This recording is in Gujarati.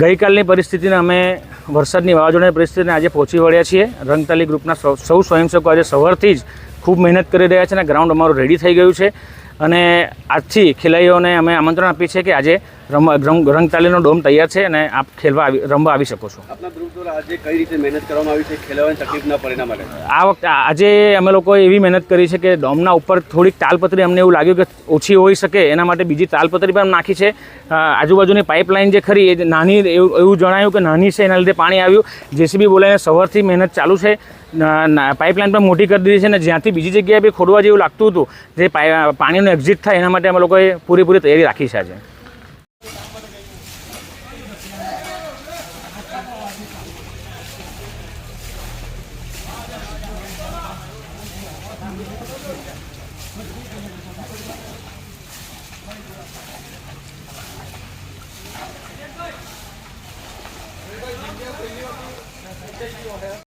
ગઈકાલની પરિસ્થિતિને અમે વરસાદની વાવાઝોડાની પરિસ્થિતિને આજે પહોંચી વળ્યા છીએ. રંગતાલી ગ્રુપના સૌ સ્વયંસેવકો આજે સવારથી જ ખૂબ મહેનત કરી રહ્યા છે અને ગ્રાઉન્ડ અમારું રેડી થઈ ગયું છે. અને આજથી ખેલાડીઓને અમે આમંત્રણ આપીએ છીએ કે આજે રમવા રંગ રંગતાલીનો ડોમ તૈયાર છે અને આપ ખેલવા આવી રમવા આવી શકો છો. આ વખતે આજે અમે લોકોએ એવી મહેનત કરી છે કે ડોમના ઉપર થોડીક તાલપત્રી અમને એવું લાગ્યું કે ઓછી હોઈ શકે એના માટે બીજી તાલપત્રી પણ નાખી છે. આજુબાજુની પાઇપલાઇન જે ખરી એ નાની એવું એવું જણાયું કે નાની છે એના લીધે પાણી આવ્યું. જેસીબી બોલાવીને સવારથી મહેનત ચાલુ છે. પાઇપલાઇન પણ મોટી કરી દીધી છે અને જ્યાંથી બીજી જગ્યાએ બી ખોડવા જેવું લાગતું હતું, જે પાણીનું એક્ઝિટ થાય એના માટે અમે લોકોએ પૂરેપૂરી તૈયારી રાખી છે આજે.